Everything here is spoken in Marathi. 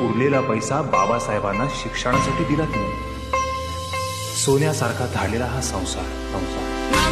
उरलेला पैसा बाबासाहेबांना शिक्षणासाठी दिला तिने सोन्यासारखा धाडलेला हा संसार. संसार.